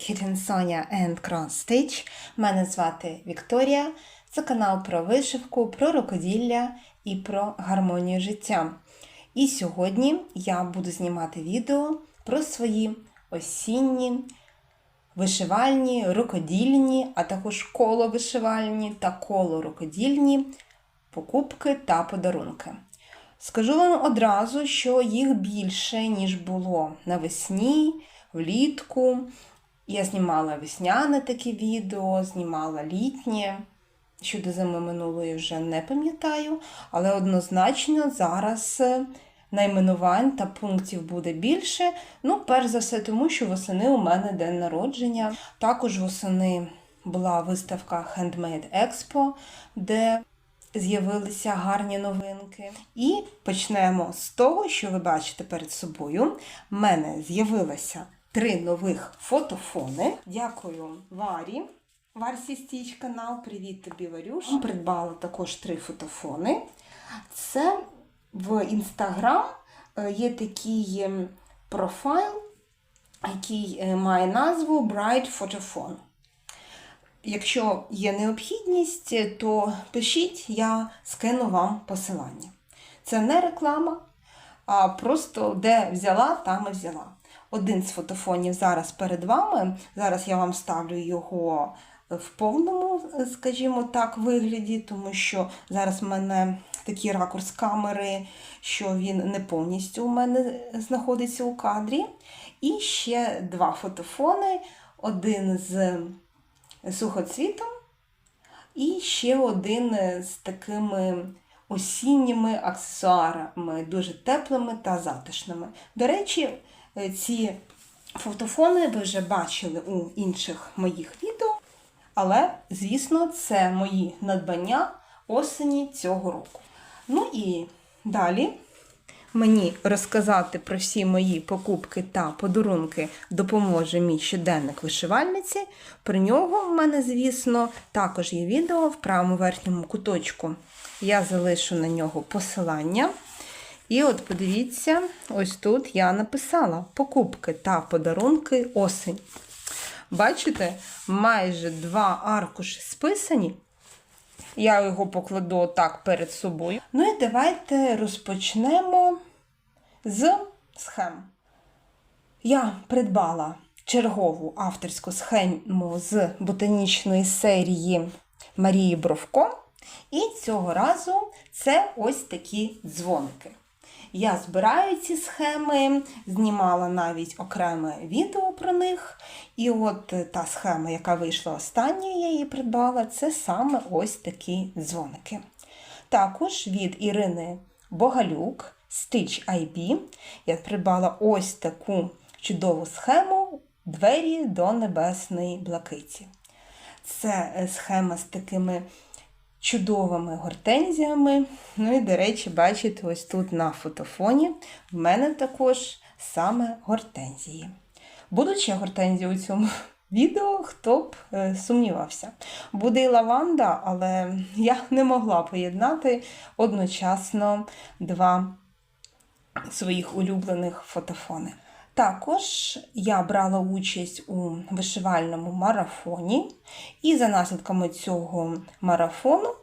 Kitten Sonia and Cross Stitch. Мене звати Вікторія. Це канал про вишивку, про рукоділля і про гармонію життя. І сьогодні я буду знімати відео про свої осінні вишивальні, рукодільні, а також коловишивальні та колорукодільні покупки та подарунки. Скажу вам одразу, що їх більше, ніж було навесні, влітку. Я знімала весняне таке відео, знімала літнє. Щодо зими минулої вже не пам'ятаю, але однозначно зараз е, найменувань та пунктів буде більше. Ну, перш за все, тому що восени у мене день народження. Також восени була виставка Handmade Expo, де з'явилися гарні новинки. І почнемо з того, що ви бачите перед собою. У мене з'явилося три нових фотофони. Дякую Варі. Варсі Стіч канал. Привіт тобі, Варюш. Придбала також три фотофони. Це в Інстаграм е, є такий ем, профайл, який е, має назву Bright Photophone. Якщо є необхідність, то пишіть, я скину вам посилання. Це не реклама, а просто де взяла, там і взяла. Один з фотофонів зараз перед вами. Зараз я вам ставлю його в повному, скажімо так, вигляді, тому що зараз в мене такий ракурс камери, що він не повністю у мене знаходиться у кадрі. І ще два фотофони. Один з сухоцвітом, і ще один з такими осінніми аксесуарами, дуже теплими та затишними. До речі, ці фотофони ви вже бачили у інших моїх відео, але, звісно, це мої надбання осені цього року. Ну і далі. Мені розказати про всі мої покупки та подарунки допоможе мій щоденник вишивальниці. Про нього в мене, звісно, також є відео в правому верхньому куточку. Я залишу на нього посилання. І от подивіться, ось тут я написала покупки та подарунки осень. Бачите, майже два аркуші списані. Я його покладу так перед собою. Ну і давайте розпочнемо з схем. Я придбала чергову авторську схему з ботанічної серії Марії Бровко. І цього разу це ось такі дзвоники. Я збираю ці схеми, знімала навіть окреме відео про них. І от та схема, яка вийшла останньою, я її придбала, це саме ось такі дзвоники. Також від Ірини Богалюк Stitch IB я придбала ось таку чудову схему Двері до небесної блакиті. Це схема з такими чудовими гортензіями. Ну і, до речі, бачите, ось тут на фотофоні в мене також саме гортензії. Будуть ще гортензії у цьому відео, хто б е, сумнівався. Буде і лаванда, але я не могла поєднати одночасно два своїх улюблених фотофони. Також я брала участь у вишивальному марафоні, і за наслідками цього марафону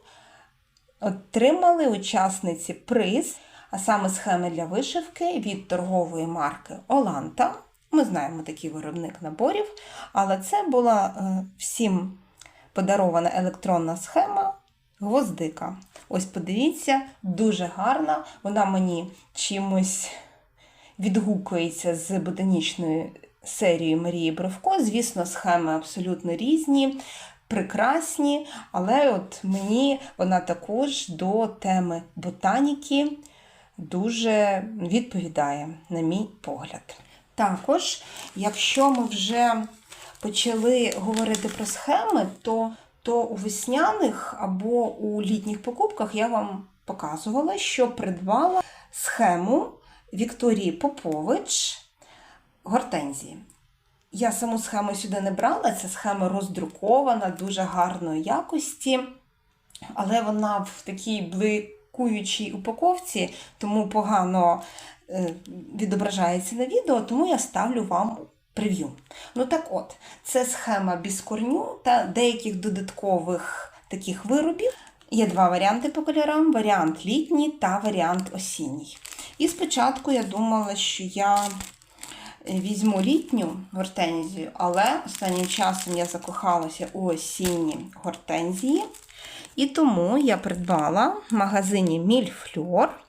отримали учасниці приз, а саме схеми для вишивки від торгової марки Оланта. Ми знаємо такий виробник наборів, але це була е, всім подарована електронна схема гвоздика. Ось подивіться, дуже гарна. Вона мені чимось відгукується з ботанічної серії Марії Бровко. Звісно, схеми абсолютно різні, прекрасні, але от мені вона також до теми ботаніки дуже відповідає, на мій погляд. Також, якщо ми вже почали говорити про схеми, то, то у весняних або у літніх покупках я вам показувала, що придбала схему Вікторії Попович гортензії. Я саму схему сюди не брала, ця схема роздрукована, дуже гарної якості, але вона в такій бликуючій упаковці, тому погано е, відображається на відео, тому я ставлю вам прев'ю. Ну так от, це схема біскорню та деяких додаткових таких виробів. Є два варіанти по кольорам: варіант літній та варіант осінній. І спочатку я думала, що я візьму літню гортензію, але останнім часом я закохалася у осінні гортензії. І тому я придбала в магазині Мільфльор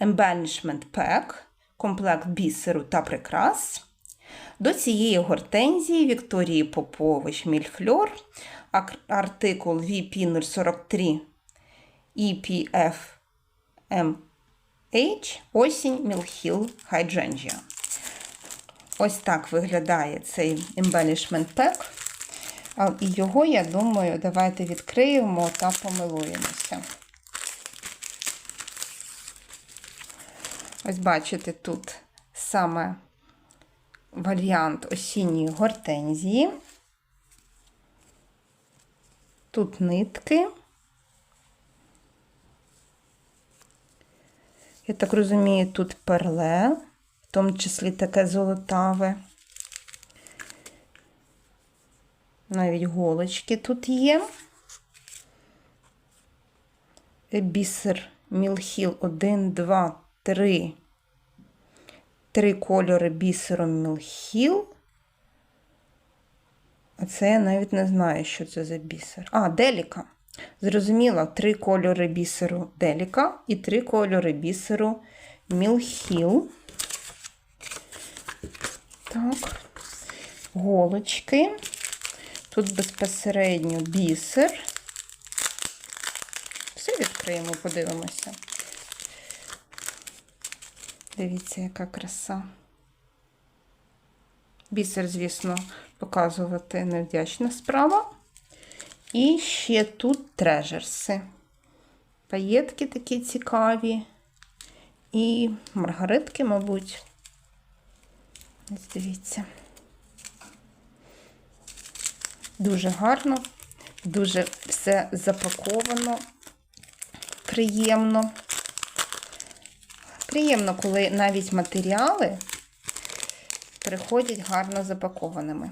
Embellishment Pack, комплект бісеру та прикрас. До цієї гортензії Вікторії Попович Мільфльор, артикул VP043 EPF MH, осінь Мілхіл Hydrangea. Ось так виглядає цей Embellishment Pack. І його, я думаю, давайте відкриємо та помилуємося. Ось бачите, тут саме варіант осінньої гортензії. Тут нитки. Я так розумію, тут перле, в тому числі таке золотаве. Навіть голочки тут є. Бісер Мілхіл 1, 2, 3. Три кольори бісером Мілхіл. А це я навіть не знаю, що це за бісер. А, Деліка. Зрозуміло, три кольори бісеру Деліка і три кольори бісеру Мілхіл. Так, голочки. Тут безпосередньо бісер. Все відкриємо, подивимося. Дивіться, яка краса. Бісер, звісно, показувати невдячна справа. І ще тут трежерси. Паєтки такі цікаві. І маргаритки, мабуть. Ось дивіться. Дуже гарно, дуже все запаковано, приємно. Приємно, коли навіть матеріали приходять гарно запакованими.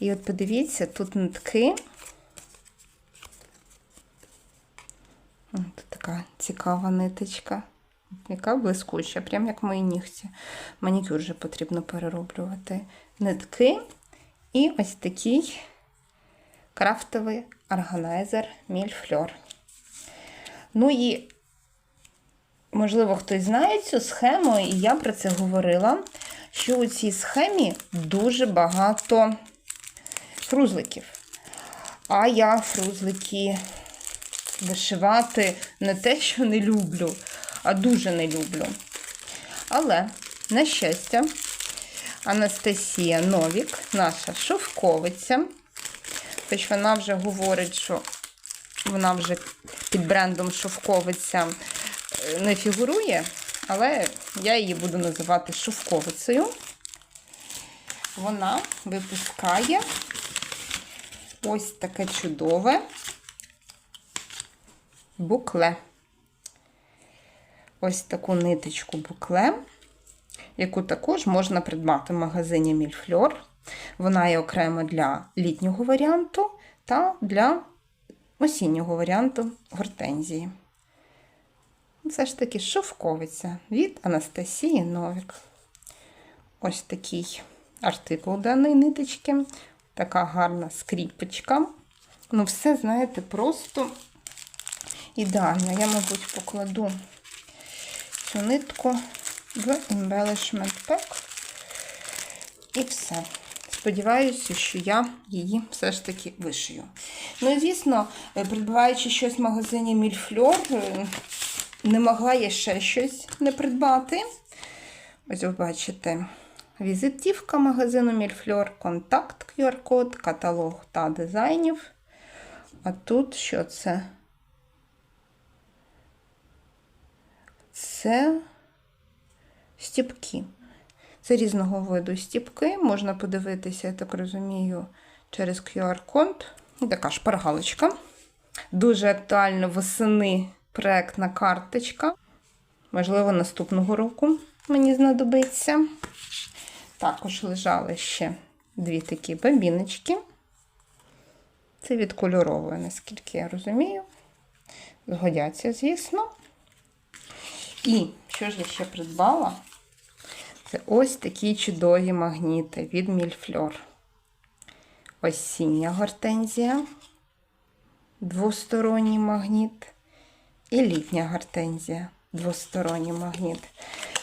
І от подивіться, тут нитки. Тут така цікава ниточка, яка блискуча, прям як мої нігті. Манікюр вже потрібно перероблювати. Нитки і ось такий крафтовий органайзер Мільфльор. Ну і, можливо, хтось знає цю схему, і я про це говорила, що у цій схемі дуже багато фрузликів. А я фрузлики вишивати не те, що не люблю, а дуже не люблю. Але, на щастя, Анастасія Новік, наша шовковиця, хоч вона вже говорить, що вона вже під брендом шовковиця не фігурує, але я її буду називати шовковицею. Вона випускає ось таке чудове букле. Ось таку ниточку букле, яку також можна придбати в магазині Мільфльор. Вона є окремо для літнього варіанту та для осіннього варіанту гортензії. Все ж таки шовковиця від Анастасії Новік. Ось такий артикул даної ниточки. Така гарна скріпочка. Ну, все, знаєте, просто ідеально. Я, мабуть, покладу цю нитку в Embellishment Pack. І все. Сподіваюся, що я її все ж таки вишию. Ну і звісно, придбаючи щось в магазині Мільфльор, не могла я ще щось не придбати. Ось ви бачите, візитівка магазину Мільфльор, контакт, QR-код, каталог та дизайнів. А тут що це? Це стіпки. Це різного виду стіпки. Можна подивитися, я так розумію, через QR-код. Така шпаргалочка. Дуже актуально восени проектна карточка. Можливо, наступного року мені знадобиться. Також лежали ще дві такі бабіночки. Це від кольорової, наскільки я розумію. Згодяться, звісно. І що ж я ще придбала? Це ось такі чудові магніти від Мільфльор. Осіння гортензія, двосторонній магніт. І літня гортензія, двосторонній магніт.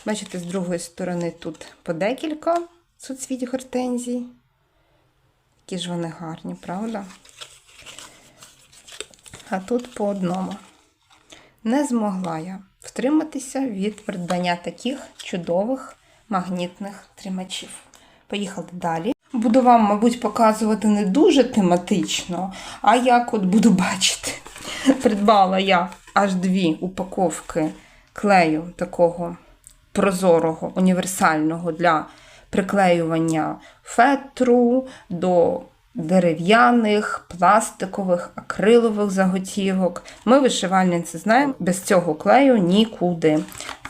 Бачите, з другої сторони тут по декілька суцвіть гортензій. Які ж вони гарні, правда? А тут по одному. Не змогла я втриматися від придбання таких чудових магнітних тримачів. Поїхали далі. Буду вам, мабуть, показувати не дуже тематично, а як от буду бачити. Придбала я аж дві упаковки клею такого прозорого, універсального для приклеювання фетру до дерев'яних, пластикових, акрилових заготівок. Ми, вишивальниці, знаємо, без цього клею нікуди.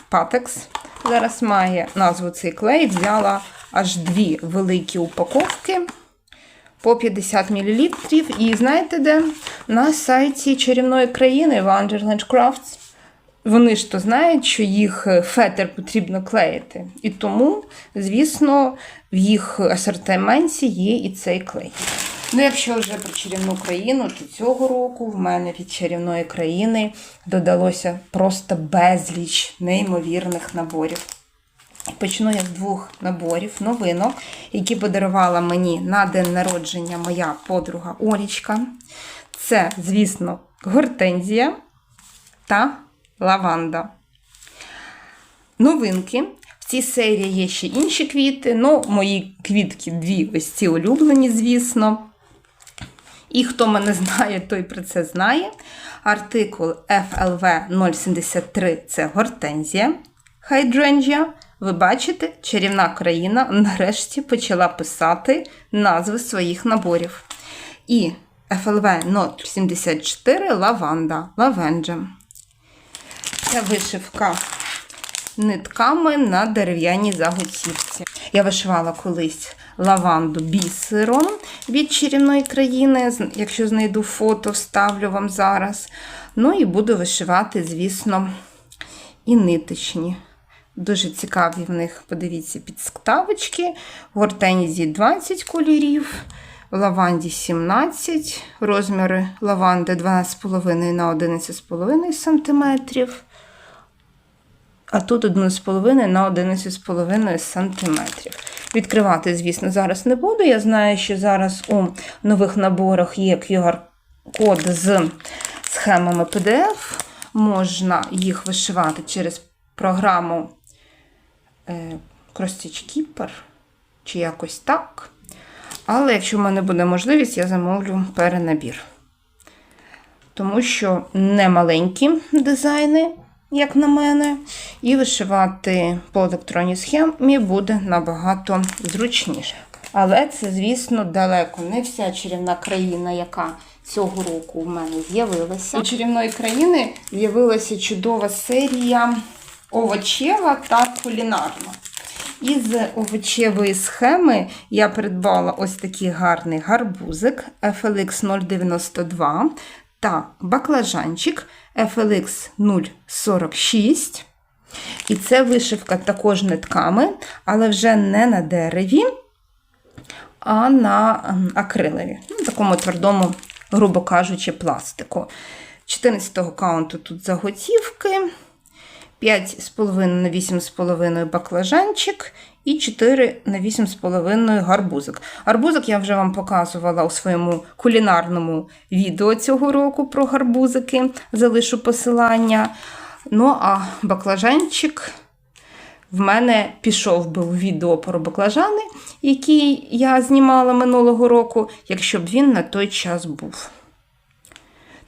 Патекс зараз має назву цей клей. Взяла аж дві великі упаковки по 50 мл. І знаєте де? На сайті чарівної країни Wonderland Crafts. Вони ж то знають, що їх фетр потрібно клеїти. І тому, звісно, в їх асортименті є і цей клей. Ну, якщо вже про чарівну країну, то цього року в мене від чарівної країни додалося просто безліч неймовірних наборів. Почну я з двох наборів новинок, які подарувала мені на день народження моя подруга Олічка. Це, звісно, гортензія та лаванда. Новинки. Цій серії є ще інші квіти. Ну, мої квітки дві ось ці улюблені, звісно. І хто мене знає, той про це знає. Артикул FLV 073 це гортензія Hydrangea. Ви бачите, чарівна країна нарешті почала писати назви своїх наборів. І FLV 074 лаванда, лавенджа. Це вишивка нитками на дерев'яній заготівці. Я вишивала колись лаванду бісером від чарівної країни. Якщо знайду фото, вставлю вам зараз. Ну і буду вишивати, звісно, і ниточні. Дуже цікаві в них, подивіться, підставочки. В гортензії 20 кольорів, в лаванді 17, розміри лаванди 12,5 на 11,5 см. А тут 1,5 на 11,5 см. Відкривати, звісно, зараз не буду. Я знаю, що зараз у нових наборах є QR-код з схемами PDF. Можна їх вишивати через програму Cross-Stitch Keeper, чи якось так. Але якщо в мене буде можливість, я замовлю перенабір. Тому що не маленькі дизайни, як на мене, і вишивати по електронній схемі буде набагато зручніше. Але це, звісно, далеко не вся чарівна країна, яка цього року в мене з'явилася. У чарівної країни з'явилася чудова серія овочева та кулінарна. Із овочевої схеми я придбала ось такий гарний гарбузик FLX 092 та баклажанчик FLX 046. І це вишивка також нитками, але вже не на дереві, а на акрилові. Ну, такому твердому, грубо кажучи, пластику. 14-го каунту тут заготівки. 5,5 на 8,5 баклажанчик і 4 на 8,5 гарбузик. Гарбузик я вже вам показувала у своєму кулінарному відео цього року про гарбузики, залишу посилання. Ну, а баклажанчик в мене пішов би у відео про баклажани, які я знімала минулого року, якщо б він на той час був.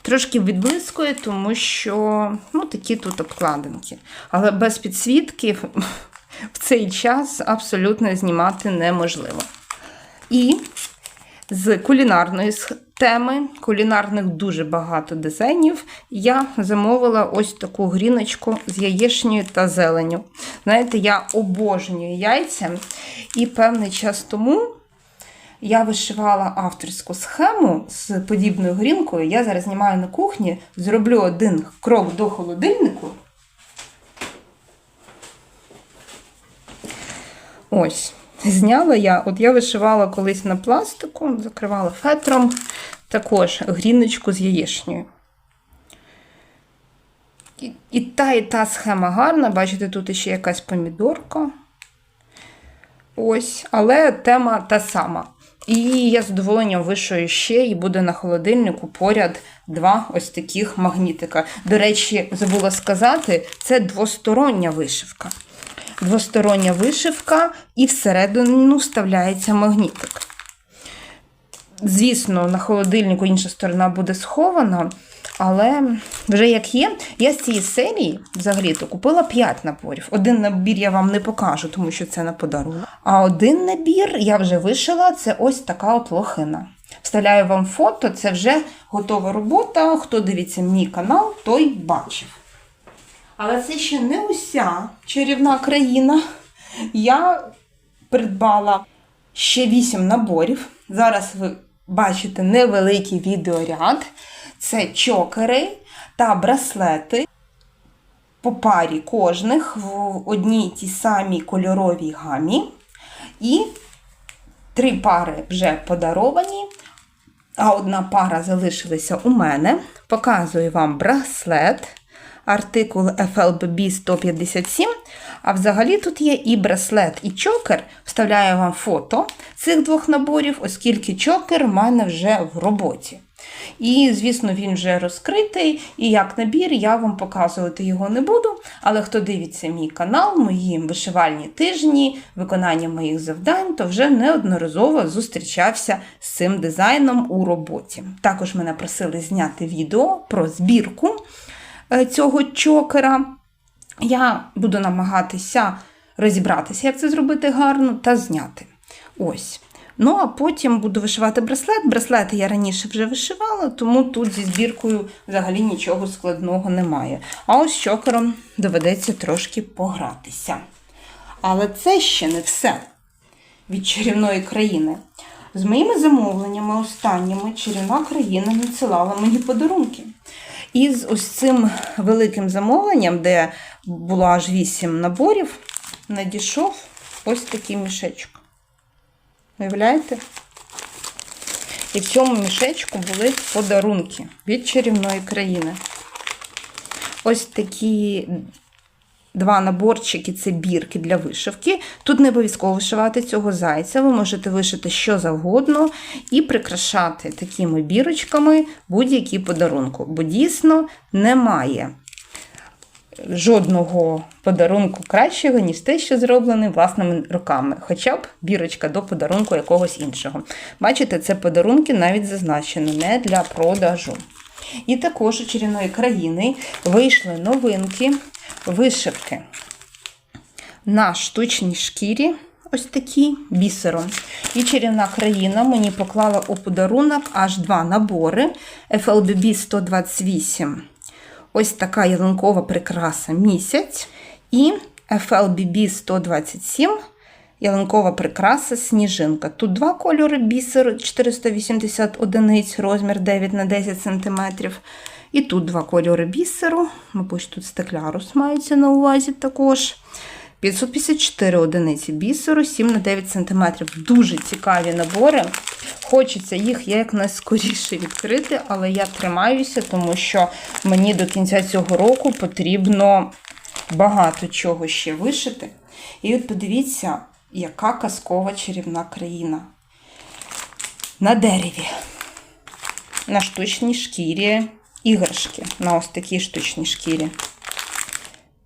Трошки відблискує, тому що ну, такі тут обкладинки. Але без підсвітки цей час абсолютно знімати неможливо. І з кулінарної теми, кулінарних дуже багато дизайнів, я замовила ось таку гріночку з яєчнею та зеленю. Знаєте, я обожнюю яйця, і певний час тому Я вишивала авторську схему з подібною грінкою. Я зараз знімаю на кухні, зроблю один крок до холодильнику. Ось. Зняла я, от я вишивала колись на пластику, закривала фетром, також гріночку з яєчнею. І, і та, і та схема гарна. Бачите, тут ще якась помідорка. Ось, але тема та сама. І я з задоволенням вишию ще, і буде на холодильнику поряд два ось таких магнітика. До речі, забула сказати, це двостороння вишивка. Двостороння вишивка, і всередину вставляється магнітик. Звісно, на холодильнику інша сторона буде схована, але вже як є, я з цієї серії взагалі-то купила 5 наборів. Один набір я вам не покажу, тому що це на подарунок. А один набір я вже вишила, це ось така от лохина. Вставляю вам фото, це вже готова робота. Хто дивиться мій канал, той бачив. Але це ще не уся чарівна країна. Я придбала ще 8 наборів. Зараз ви бачите невеликий відеоряд. Це чокери та браслети по парі кожних в одній тій самій кольоровій гамі. І три пари вже подаровані, а одна пара залишилася у мене. Показую вам браслет, артикул FLBB 157. А взагалі тут є і браслет, і чокер. Вставляю вам фото цих двох наборів, оскільки чокер в мене вже в роботі. І, звісно, він вже розкритий, і як набір я вам показувати його не буду. Але хто дивиться мій канал, мої вишивальні тижні, виконання моїх завдань, то вже неодноразово зустрічався з цим дизайном у роботі. Також мене просили зняти відео про збірку цього чокера. Я буду намагатися розібратися, як це зробити гарно, та зняти. Ось. Ну, а потім буду вишивати браслет. Браслети я раніше вже вишивала, тому тут зі збіркою взагалі нічого складного немає. А ось чокером доведеться трошки погратися. Але це ще не все від чарівної країни. З моїми замовленнями останніми чарівна країна надсилала мені подарунки. І з ось цим великим замовленням, де було аж 8 наборів, надійшов ось такий мішечок. Уявляєте? І в цьому мішечку були подарунки від чарівної країни. Ось такі два наборчики це бірки для вишивки. Тут не обов'язково вишивати цього зайця, ви можете вишити що завгодно і прикрашати такими бірочками будь-які подарунки. Бо дійсно немає жодного подарунку кращого, ніж те, що зроблений власними руками, хоча б бірочка до подарунку якогось іншого. Бачите, це подарунки навіть зазначено, не для продажу. І також у чарівної країни вийшли новинки вишивки на штучній шкірі. Ось такі бісером. І чарівна країна мені поклала у подарунок аж два набори FLBB 128 ось така ялинкова прикраса місяць. І FLBB 127 ялинкова прикраса сніжинка. Тут два кольори бісеру 480 одиниць, розмір 9 на 10 см. І тут два кольори бісеру. Мабуть, тут стеклярус мається на увазі також. 554 одиниці бісеру, 7 на 9 см. Дуже цікаві набори. Хочеться їх якнайскоріше відкрити, але я тримаюся, тому що мені до кінця цього року потрібно багато чого ще вишити. І от подивіться, яка казкова чарівна країна. На дереві, на штучній шкірі іграшки, на ось такій штучній шкірі.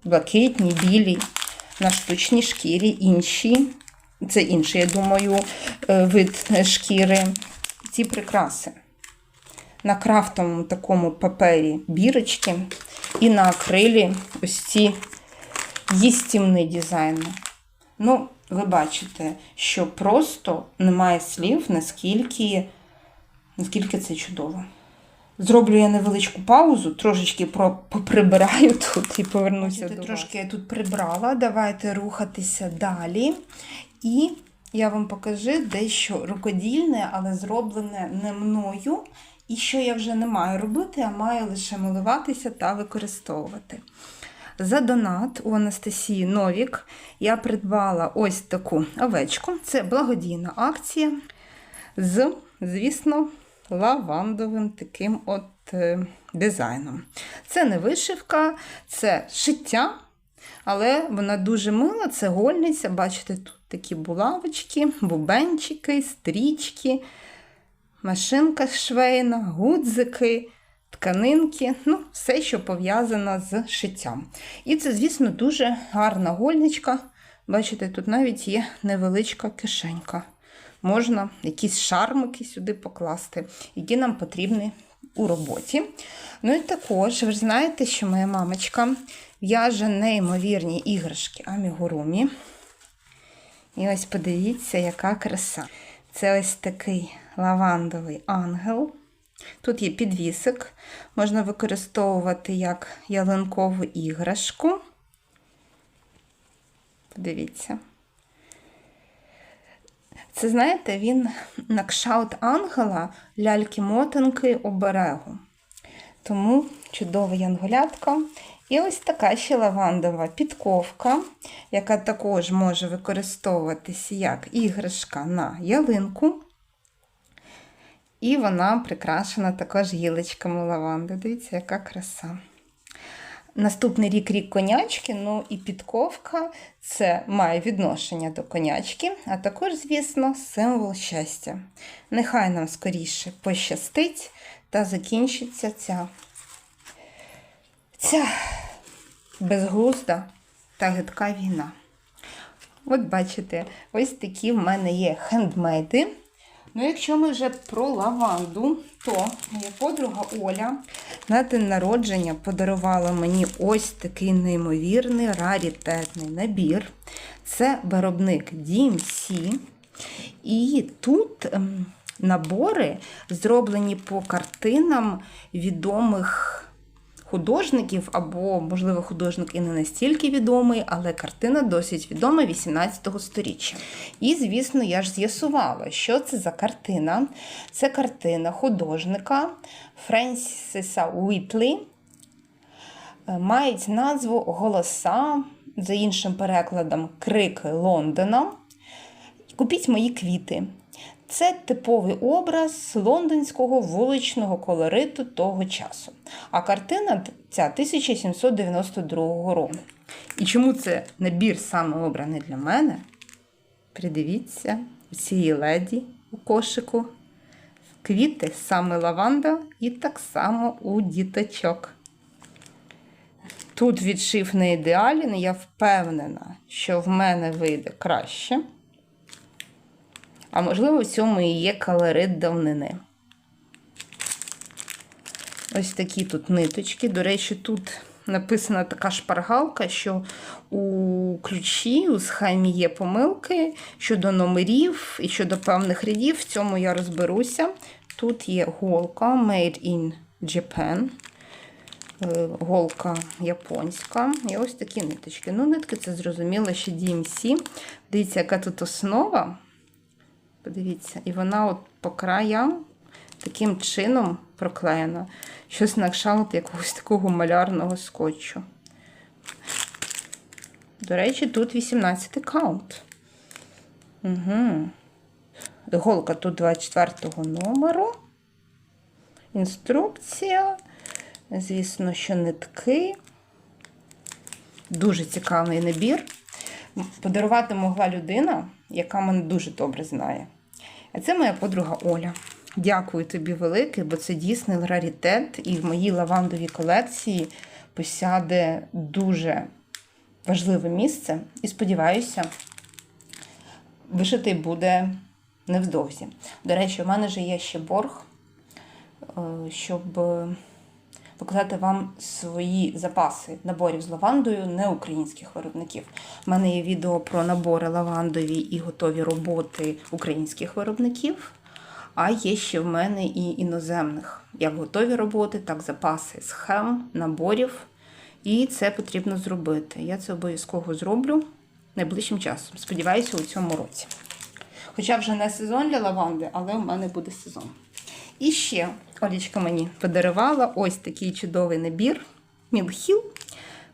Блакитні, білі, на штучній шкірі інші. Це інший, я думаю, е, вид шкіри. Ці прикраси. На крафтовому такому папері бірочки і на акрилі ось ці їстівний дизайн. Ну, ви бачите, що просто немає слів, наскільки, наскільки це чудово. Зроблю я невеличку паузу, трошечки поприбираю тут і повернуся до Трошки я тут прибрала, давайте рухатися далі. І я вам покажу дещо рукодільне, але зроблене не мною. І що я вже не маю робити, а маю лише милуватися та використовувати. За донат у Анастасії Новік я придбала ось таку овечку. Це благодійна акція з, звісно, лавандовим таким от е, дизайном. Це не вишивка, це шиття, але вона дуже мила, це гольниця. Бачите, тут такі булавочки, бубенчики, стрічки, машинка швейна, гудзики. Тканинки, ну, все, що пов'язано з шиттям. І це, звісно, дуже гарна гольничка. Бачите, тут навіть є невеличка кишенька. Можна якісь шармики сюди покласти, які нам потрібні у роботі. Ну і також, ви ж знаєте, що моя мамочка в'яже неймовірні іграшки амігурумі. І ось подивіться, яка краса. Це ось такий лавандовий ангел. Тут є підвісик, можна використовувати як ялинкову іграшку. Подивіться. Це, знаєте, він на кшаут ангела ляльки-мотанки оберегу. Тому чудова янголятка. І ось така ще лавандова підковка, яка також може використовуватися як іграшка на ялинку. І вона прикрашена також гілочками лаванди. Дивіться, яка краса. Наступний рік рік конячки, ну і підковка це має відношення до конячки, а також, звісно, символ щастя. Нехай нам скоріше пощастить та закінчиться ця, ця безглузда та гидка війна. От бачите, ось такі в мене є хендмейди. Ну, якщо ми вже про лаванду, то моя подруга Оля на день народження подарувала мені ось такий неймовірний раритетний набір. Це виробник DMC. І тут ем, набори зроблені по картинам відомих художників, або, можливо, художник і не настільки відомий, але картина досить відома 18 століття. І, звісно, я ж з'ясувала, що це за картина. Це картина художника Френсіса Уітлі. Мають назву Голоса, за іншим перекладом, Крики Лондона. Купіть мої квіти. Це типовий образ лондонського вуличного колориту того часу. А картина ця 1792 року. І чому це набір саме обраний для мене? Придивіться, у цієї леді у кошику. Квіти саме лаванда і так само у діточок. Тут відшив не ідеалін, я впевнена, що в мене вийде краще. А можливо, в цьому і є калорит давнини. Ось такі тут ниточки. До речі, тут написана така шпаргалка, що у ключі, у схемі є помилки щодо номерів і щодо певних рядів. В цьому я розберуся. Тут є голка Made in Japan. Е, голка японська. І ось такі ниточки. Ну, нитки це зрозуміло, що DMC. Дивіться, яка тут основа. Подивіться, і вона от по краям таким чином проклеєна. Щось на кшалт якогось такого малярного скотчу. До речі, тут 18 каунт. Угу. Голка тут 24 номеру. Інструкція. Звісно, що нитки. Дуже цікавий набір. Подарувати могла людина, яка мене дуже добре знає. Це моя подруга Оля. Дякую тобі велике, бо це дійсний раритет, і в моїй лавандовій колекції посяде дуже важливе місце. І сподіваюся, вишитий буде невдовзі. До речі, у мене вже є ще борг, е, щоб показати вам свої запаси наборів з лавандою неукраїнських виробників. У мене є відео про набори лавандові і готові роботи українських виробників. А є ще в мене і іноземних, як готові роботи, так запаси схем, наборів. І це потрібно зробити. Я це обов'язково зроблю найближчим часом. Сподіваюся, у цьому році. Хоча вже не сезон для лаванди, але у мене буде сезон. І ще Олічка мені подарувала ось такий чудовий набір Мілхіл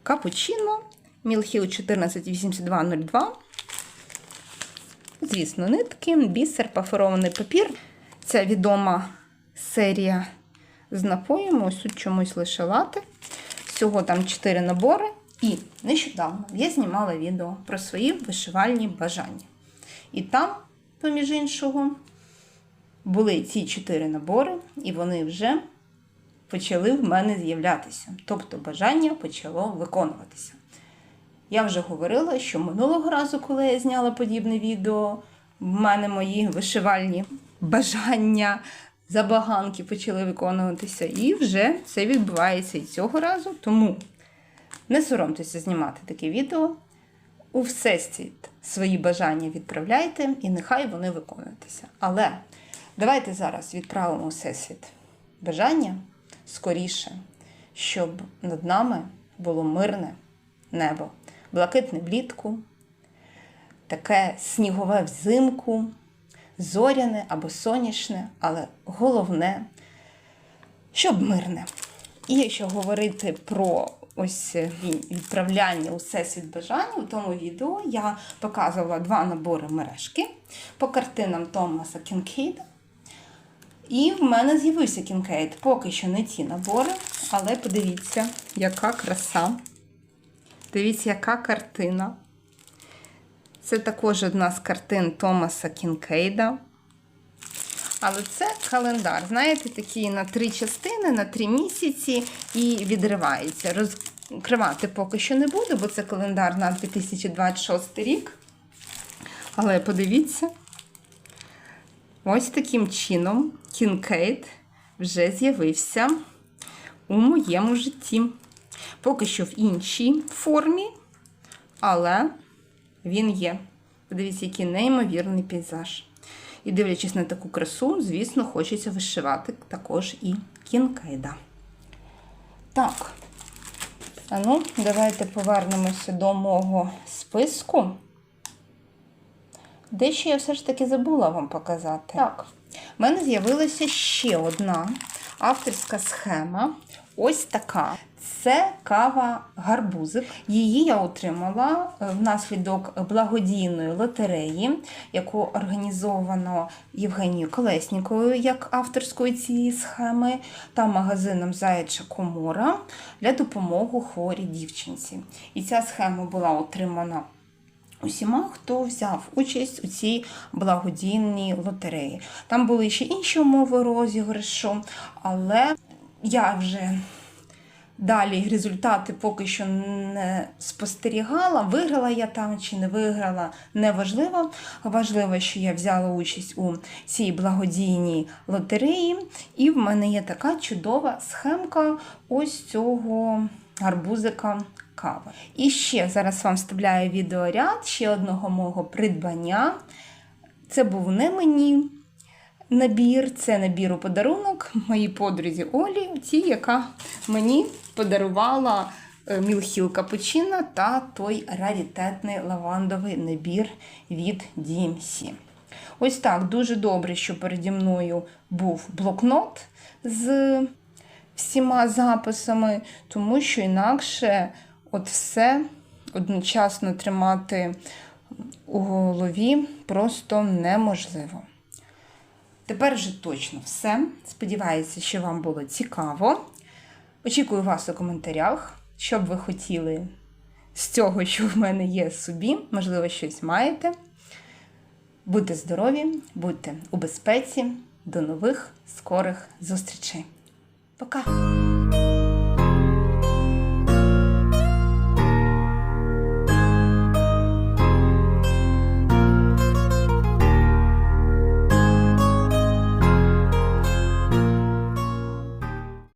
Капучино. Мілхіл 148202. Звісно, нитки, бісер, пафорований папір. Це відома серія з напоями. Ось тут чомусь лише лати. Всього там 4 набори. І нещодавно я знімала відео про свої вишивальні бажання. І там, поміж іншого, були ці 4 набори, і вони вже почали в мене з'являтися. Тобто бажання почало виконуватися. Я вже говорила, що минулого разу, коли я зняла подібне відео, в мене мої вишивальні бажання, забаганки почали виконуватися. І вже це відбувається і цього разу. Тому не соромтеся знімати таке відео. У всесвіт свої бажання відправляйте, і нехай вони виконуються. Але давайте зараз відправимо всесвіт бажання скоріше, щоб над нами було мирне небо, блакитне влітку, таке снігове взимку, зоряне або сонячне, але головне, щоб мирне. І якщо говорити про ось відправляння у всесвіт бажання, у тому відео я показувала два набори мережки по картинам Томаса Кінкейда. І в мене з'явився Кінкейд. Поки що не ті набори, але подивіться, яка краса. Дивіться, яка картина. Це також одна з картин Томаса Кінкейда. Але це календар, знаєте, такий на три частини, на три місяці і відривається. Розкривати поки що не буду, бо це календар на 2026 рік. Але подивіться, ось таким чином Кінкейд вже з'явився у моєму житті. Поки що в іншій формі, але він є. Подивіться, який неймовірний пейзаж. І дивлячись на таку красу, звісно, хочеться вишивати також і кінкейда. Так, а ну, давайте повернемося до мого списку. Дещо я все ж таки забула вам показати. Так, в мене з'явилася ще одна авторська схема. Ось така. Це кава гарбузик. Її я отримала внаслідок благодійної лотереї, яку організовано Євгенією Колесніковою як авторською цієї схеми та магазином Заяча Комора для допомоги хворій дівчинці. І ця схема була отримана. Усіма, хто взяв участь у цій благодійній лотереї. Там були ще інші умови розіграшу, але я вже далі результати поки що не спостерігала. Виграла я там чи не виграла, неважливо. Важливо, що я взяла участь у цій благодійній лотереї, і в мене є така чудова схемка ось цього гарбузика. Кави. І ще зараз вам вставляю відеоряд ще одного мого придбання. Це був не мені набір, це набір у подарунок моїй подрузі Олі, ті, яка мені подарувала Мілхіл Капучино та той раритетний лавандовий набір від DMC. Ось так, дуже добре, що переді мною був блокнот з всіма записами, тому що інакше от все одночасно тримати у голові просто неможливо. Тепер вже точно все. Сподіваюся, що вам було цікаво. Очікую вас у коментарях, що б ви хотіли з цього, що в мене є собі, можливо, щось маєте. Будьте здорові, будьте у безпеці. До нових скорих зустрічей. Пока!